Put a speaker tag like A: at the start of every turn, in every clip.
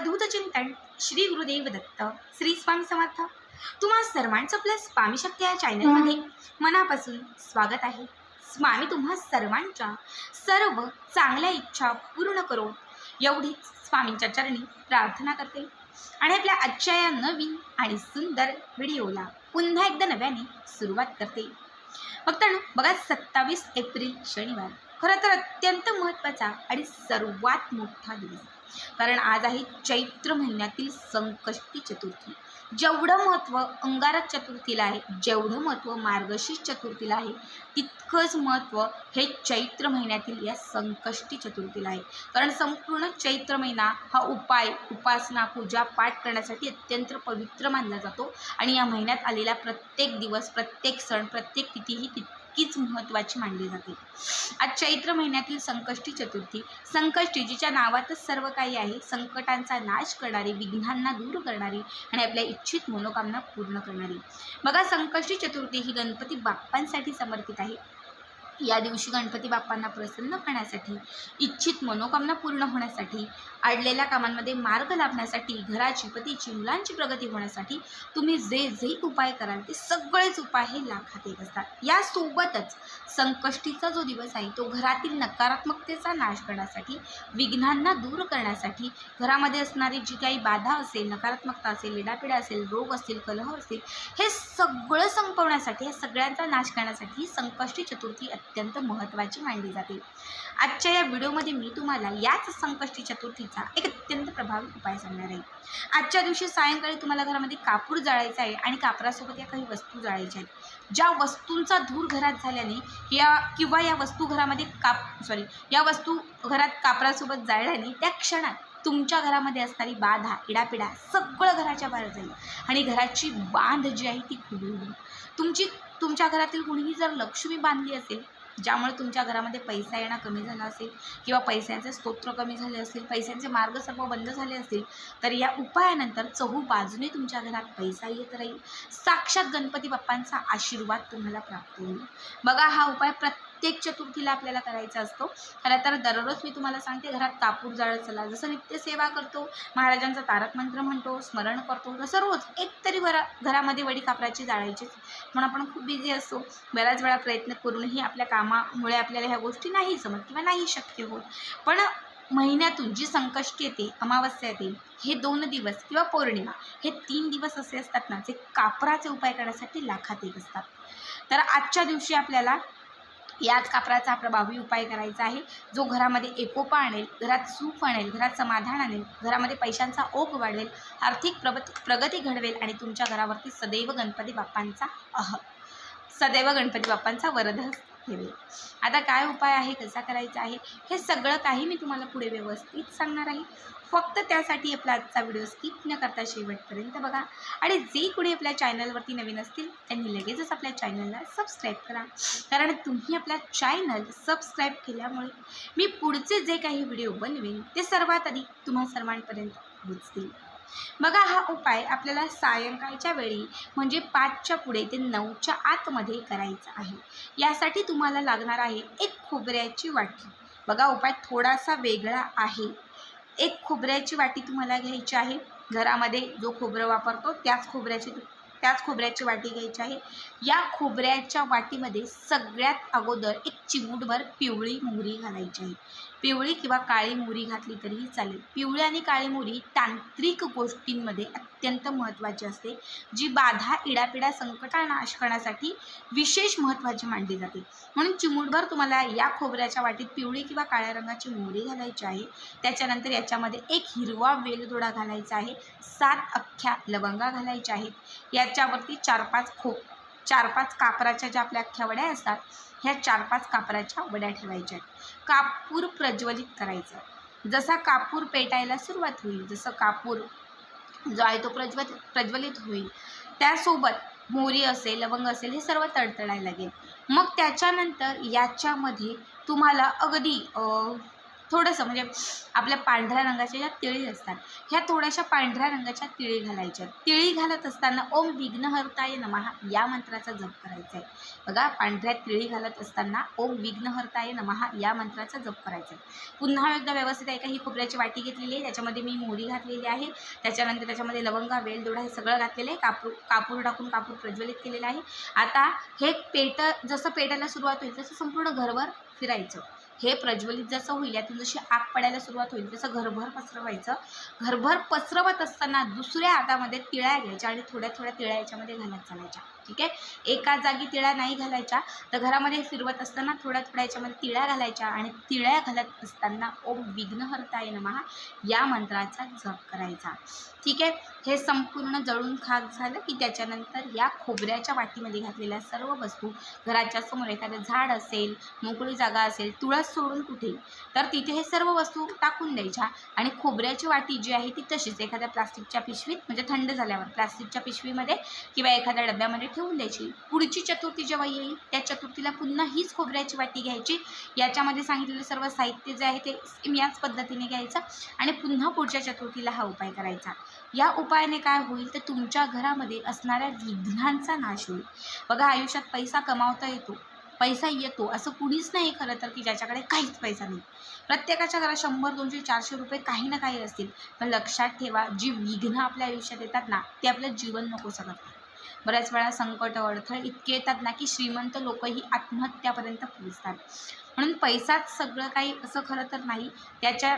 A: अवधूत चिंतन श्री गुरुदेव दत्त श्री स्वामी समर्थ. तुम्हा सर्वांचं प्लस स्वामी शक्ती या चॅनलमध्ये मनापासून स्वागत आहे. स्वामी तुम्हा सर्वांच्या सर्व चांगल्या इच्छा पूर्ण करो एवढीच स्वामींच्या चरणी प्रार्थना करते. आणि आपल्या आजच्या या नवीन आणि सुंदर व्हिडिओला पुन्हा एकदा नव्याने सुरुवात करते. फक्त ना बघा सत्तावीस एप्रिल शनिवार. खरं तर अत्यंत महत्त्वाचा आणि सर्वात मोठा दिवस. कारण आज आहे चैत्र महिन्यातील संकष्टी चतुर्थी. जेवढं महत्त्व अंगारक चतुर्थीला आहे जेवढं महत्त्व मार्गशीर्ष चतुर्थीला आहे तितकंच महत्त्व हे चैत्र महिन्यातील या संकष्टी चतुर्थीला आहे. कारण संपूर्ण चैत्र महिना हा उपाय उपासना पूजा पाठ करण्यासाठी अत्यंत पवित्र मानला जातो. आणि या महिन्यात आलेला प्रत्येक दिवस प्रत्येक सण प्रत्येक तिथीही तित तितकीच महत्त्वाची मानली जाते. आज चैत्र महिन्यातील संकष्टी चतुर्थी. संकष्टी जिच्या नावातच सर्व काही आहे संकटांचा नाश करणारी विघ्नांना दूर करणारी आणि आपल्या इच्छित मनोकामना पूर्ण करणारी. बघा संकष्टी चतुर्थी ही गणपती बाप्पांसाठी समर्पित आहे. या दिवशी गणपती बाप्पांना प्रसन्न करण्यासाठी इच्छित मनोकामना पूर्ण होण्यासाठी अडलेल्या कामांमध्ये मार्ग लाभण्यासाठी घराची पतीची मुलांची प्रगती होण्यासाठी तुम्ही जे जे उपाय कराल ते सगळेच उपाय हे लाखात येत असतात. यासोबतच संकष्टीचा जो दिवस आहे तो घरातील नकारात्मकतेचा नाश करण्यासाठी विघ्नांना दूर करण्यासाठी घरामध्ये असणारी जी काही बाधा असेल नकारात्मकता असेल लिडापिडा असेल रोग असतील कलह असतील हे सगळं संपवण्यासाठी या सगळ्यांचा नाश करण्यासाठी संकष्टी चतुर्थी अत्यंत महत्त्वाची मानली जाते. आजच्या या व्हिडिओमध्ये मी तुम्हाला याच संकष्टी चतुर्थीचा एक अत्यंत प्रभावी उपाय सांगणार आहे. आजच्या दिवशी सायंकाळी तुम्हाला घरामध्ये कापूर जाळायचा आहे आणि कापरासोबत या काही वस्तू जाळायच्या आहेत. ज्या वस्तूंचा धूर घरात झाल्याने या किंवा या वस्तू घरामध्ये काप सॉरी या वस्तू घरात कापरासोबत जाळल्याने त्या क्षणात तुमच्या घरामध्ये असणारी बाधा इडापिडा सगळं घराच्या बाहेर जाईल आणि घराची बांध जी आहे ती खुली होईल. तुमची तुमच्या घरातील कुणीही जर लक्ष्मी बांधली असेल ज्यामुळे तुमच्या घरामध्ये पैसा येणं कमी झाला असेल किंवा पैशांचे स्तोत्र कमी झाले असतील पैशांचे मार्ग सर्व बंद झाले असतील तर या उपायानंतर चहू बाजूने तुमच्या घरात पैसा येत राहील. साक्षात गणपती बाप्पांचा आशीर्वाद तुम्हाला प्राप्त होईल. बघा हा उपाय प्रत्येक प्रत्येक चतुर्थीला आपल्याला करायचा असतो. खरं तर दररोज मी तुम्हाला सांगते घरात कापूर जाळत चला. जसं नित्यसेवा करतो महाराजांचा तारक मंत्र म्हणतो स्मरण करतो. तसं रोज एक तरी घरा घरामध्ये वडी कापराची जाळायचीच म्हणून आपण खूप बिझी असतो. बऱ्याच वेळा प्रयत्न करूनही आपल्या कामामुळे आपल्याला ह्या गोष्टी नाही जमत किंवा नाही शक्य होत. पण महिन्यातून जी संकष्टी येते अमावस्या येते हे दोन दिवस किंवा पौर्णिमा हे तीन दिवस असे असतात ना जे कापराचे उपाय करण्यासाठी लाखात येत असतात. तर आजच्या दिवशी आपल्याला याच कापराचा प्रभावी उपाय करायचा आहे. जो घरामध्ये एकोपा आणेल घरात सुख आणेल घरात समाधान आणेल घरामध्ये पैशांचा ओघ वाढवेल आर्थिक प्रगती प्रगती घडवेल आणि तुमच्या घरावरती सदैव गणपती बाप्पांचा अह सदैव गणपती बाप्पांचा वरदहस ठेवेल आता काय उपाय आहे कसा करायचा आहे हे सगळं काही मी तुम्हाला पुढे व्यवस्थित सांगणार आहे. फक्त त्यासाठी आपला आजचा व्हिडिओ स्किप न करता शेवटपर्यंत बघा. आणि जे कोणी आपल्या चॅनलवरती नवीन असतील त्यांनी लगेचच आपल्या चॅनलला सबस्क्राईब करा. कारण तुम्ही आपला चॅनल सबस्क्राईब केल्यामुळे मी पुढचे जे काही व्हिडिओ बनवेन ते सर्वात आधी तुम्हा सर्वांपर्यंत पोहोचतील. बघा हा उपाय आपल्याला सायंकाळच्या वेळी म्हणजे पाचच्या पुढे ते नऊच्या आतमध्ये करायचा आहे. यासाठी तुम्हाला लागणार आहे एक खोबऱ्याची वाटी. बघा उपाय थोडासा वेगळा आहे. एक खोबऱ्याची वाटी तुम्हाला घ्यायची आहे. घरामध्ये जो खोबरं वापरतो त्याच खोबऱ्याची त्याच खोबऱ्याची वाटी घ्यायची आहे. या खोबऱ्याच्या वाटीमध्ये सगळ्यात अगोदर एक चिमूटभर पिवळी मोहरी घालायची आहे. पिवळी किंवा काळी मोरी घातली तरीही चालेल. पिवळी आणि काळी मोरी तांत्रिक गोष्टींमध्ये अत्यंत महत्त्वाची असते जी बाधा इडापिडा संकटा नाश करण्यासाठी विशेष महत्त्वाची मानली जाते. म्हणून चिमूटभर तुम्हाला या खोबऱ्याच्या वाटीत पिवळी किंवा काळ्या रंगाची मोरी घालायची आहे. त्याच्यानंतर याच्यामध्ये एक हिरवा वेलदोडा घालायचा आहे सात अख्ख्या लवंगा घालायच्या आहेत. याच्यावरती चार पाच खो चार पाच कापराच्या ज्या आपल्या अख्ख्या वड्या असतात ह्या चार पाच कापराच्या वड्या ठेवायच्या आहेत. कापूर प्रज्वलित करायचा. जसा कापूर पेटायला सुरुवात होईल जसं कापूर जो आहे तो प्रज्वलित प्रज्वलित होईल त्यासोबत मोरी असेल लवंग असेल हे सर्व तडतडायला लागेल. मग त्याच्यानंतर याच्यामध्ये तुम्हाला अगदी थोडंसं म्हणजे आपल्या पांढऱ्या रंगाच्या ज्या तिळी असतात ह्या थोड्याशा पांढऱ्या रंगाच्या तिळी घालायच्या. तिळी घालत असताना ओम विघ्नहर्ताय नमहा या मंत्राचा जप करायचा आहे बघा पांढऱ्या तिळी घालत असताना ओम विघ्नहर्ताय नमहा या मंत्राचा जप करायचा आहे पुन्हा एकदा व्यवस्थित आहे का? ही खोबऱ्याची वाटी घेतलेली आहे त्याच्यामध्ये मी मोहरी घातलेली आहे. त्याच्यानंतर त्याच्यामध्ये लवंगा वेलदोडा हे सगळं घातलेलं आहे. कापूर कापूर टाकून कापूर प्रज्वलित केलेलं आहे. आता हे पेट जसं पेटायला सुरुवात होईल तसं संपूर्ण घरभर फिरायचं. हे प्रज्वलित जसं होईल यातून जशी आग पडायला सुरुवात होईल तसं घरभर पसरवायचं. घरभर पसरवत असताना दुसऱ्या हातामध्ये तिळ्या घ्यायच्या आणि थोड्या थोड्या तिळ्या याच्यामध्ये घालत चालायच्या ठीक आहे? एका जागी तिळ्या नाही घालायच्या तर घरामध्ये फिरवत असताना थोड्या थोड्या याच्यामध्ये तिळ्या घालायच्या आणि तिळ्या घालत असताना ओम विघ्नहर्ताय नमहा या मंत्राचा जप करायचा. ठीक आहे? हे संपूर्ण जळून खाक झालं की त्याच्यानंतर या खोबऱ्याच्या वाटीमध्ये घातलेल्या सर्व वस्तू घराच्या समोर एखादं झाड असेल मोकळी जागा असेल तुळस सोडून कुठे? तर तिथे हे सर्व वस्तू टाकून द्यायच्या आणि खोबऱ्याची वाटी जी आहे ती तशीच एखाद्या प्लास्टिकच्या पिशवीत म्हणजे थंड झाल्यावर प्लास्टिकच्या पिशवीमध्ये किंवा एखाद्या डब्यामध्ये ठेवून द्यायची पुढची चतुर्थी जेव्हा येईल त्या चतुर्थीला पुन्हा हीच खोबऱ्याची वाटी घ्यायची. याच्यामध्ये सांगितलेलं सर्व साहित्य जे आहे ते याच पद्धतीने घ्यायचं आणि पुन्हा पुढच्या चतुर्थीला हा उपाय करायचा. या उपायाने काय होईल तर तुमच्या घरामध्ये असणाऱ्या विघ्नांचा नाश होईल. बघा आयुष्यात पैसा कमावता येतो. पैसा येतो असं कुणीच नाही खरं तर की ज्याच्याकडे काहीच पैसा नाही. प्रत्येकाच्या घरात शंभर दोनशे चारशे रुपये काही ना काही असतील. पण लक्षात ठेवा जी विघ्न आपल्या आयुष्यात येतात ना ते आपलं जीवन नकोसं करतात बऱ्याच वेळा संकट अडथळे इतके येतात ना की श्रीमंत लोकही आत्महत्यापर्यंत पोहोचतात. म्हणून पैसाच सगळं काही असं खरं तर नाही. त्याच्या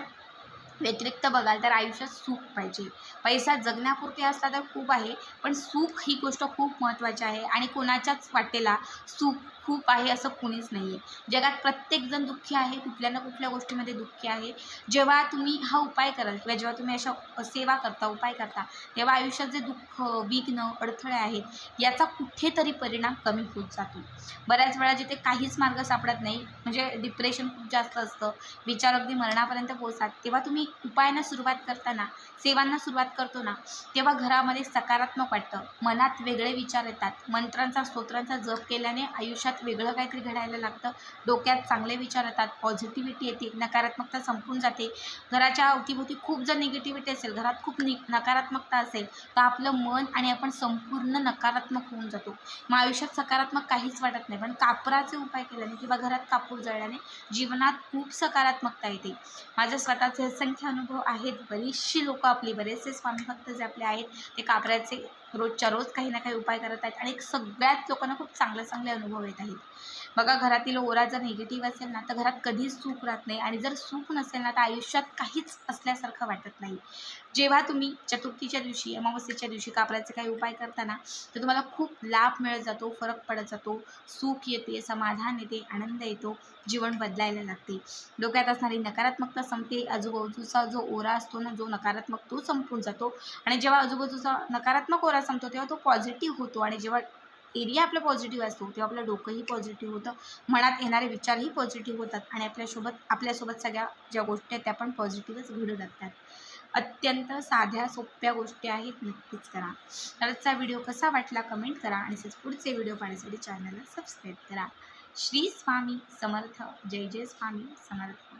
A: व्यतिरिक्त बघाल तर आयुष्यात सुख पाहिजे. पैसा जगण्यापुरते असला तर खूप आहे पण सुख ही गोष्ट खूप महत्त्वाची आहे आणि कोणाच्याच वाटेला सुख खूप आहे असं कुणीच नाही आहे जगात प्रत्येकजण दुःखी आहे कुठल्या ना कुठल्या गोष्टीमध्ये दुःखी आहे. जेव्हा तुम्ही हा उपाय कराल किंवा जेव्हा तुम्ही अशा सेवा करता उपाय करता तेव्हा आयुष्यात जे दुःख विघ्न अडथळे आहेत याचा कुठेतरी परिणाम कमी होत जातो. बऱ्याच वेळा जिथे काहीच मार्ग सापडत नाही म्हणजे डिप्रेशन खूप जास्त असतं विचार अगदी मरणापर्यंत पोहोचतात तेव्हा तुम्ही उपायांना सुरुवात करताना सेवांना सुरुवात करतो ना तेव्हा घरामध्ये सकारात्मक वाटतं. मनात वेगळे विचार येतात. मंत्रांचा स्तोत्रांचा जप केल्याने आयुष्यात वेगळं काहीतरी घडायला लागतं. डोक्यात चांगले विचार येतात. पॉझिटिव्हिटी येते. नकारात्मकता संपून जाते. घराच्या अवतीभोवती खूप जर निगेटिव्हिटी असेल घरात खूप नि नकारात्मकता असेल तर आपलं मन आणि आपण संपूर्ण नकारात्मक होऊन जातो. मग आयुष्यात सकारात्मक काहीच वाटत नाही. पण कापराचे उपाय केल्याने किंवा घरात कापूर जळल्याने जीवनात खूप सकारात्मकता येते. माझ्या स्वतःचे असंख्य अनुभव आहेत. बरीचशी लोकं आपली बरेचसे स्वामीभक्त जे आपले आहेत ते कापराचे रोजच्या रोज काही ना काही उपाय करत आहेत आणि सगळ्याच लोकांना खूप चांगले चांगले अनुभव येत आहेत. बघा घरातील ओरा जर निगेटिव्ह असेल ना तर घरात कधीच सुख राहत नाही. आणि जर सुख नसेल ना तर आयुष्यात काहीच असल्यासारखं वाटत नाही. जेव्हा तुम्ही चतुर्थीच्या दिवशी अमावस्येच्या दिवशी कापराचे काही उपाय करताना तर तुम्हाला खूप लाभ मिळत जातो फरक पडत जातो. सुख येते समाधान येते आनंद येतो जीवन बदलायला लागते. डोक्यात असणारी नकारात्मकता संपते. आजूबाजूचा जो ओरा असतो ना जो नकारात्मक तो संपून जातो. आणि जेव्हा आजूबाजूचा नकारात्मक ओरा संपतो तेव्हा तो पॉझिटिव्ह होतो. आणि जेव्हा एरिया आपला पॉझिटिव्ह असतो तेव्हा आपलं डोकंही पॉझिटिव्ह होतं मनात येणारे विचारही पॉझिटिव्ह होतात आणि आपल्यासोबत आपल्यासोबत सगळ्या ज्या गोष्टी आहेत त्या पण पॉझिटिव्हच घडू लागतात अत्यंत साध्या सोप्या गोष्टी आहेत नक्कीच करा. आजचा व्हिडिओ कसा वाटला कमेंट करा आणि तसेच पुढचे व्हिडिओ पाहण्यासाठी चॅनलला सबस्क्राईब करा. श्री स्वामी समर्थ जय जय स्वामी समर्थ.